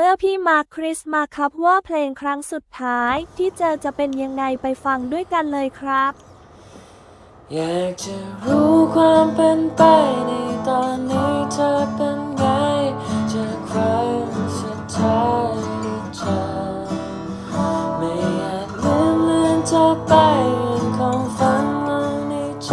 เมื่อพี่มาร์คคริสมาครับว่าเพลงครั้งสุดท้ายที่เจอจะเป็นยังไงไปฟังด้วยกันเลยครับ อยากจะรู้ความเป็นไปในตอนนี้เธอเป็นไงเจะครั้งสุดท้ายที่เจอไม่อาจลืมเลือนเธอไปยังคงฝันมาในใจ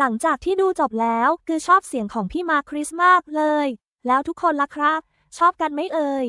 หลังจากที่ดูจบแล้วคือชอบเสียงของพี่มาคคริสมากเลย แล้วทุกคนล่ะครับ ชอบกันไหมเอ่ย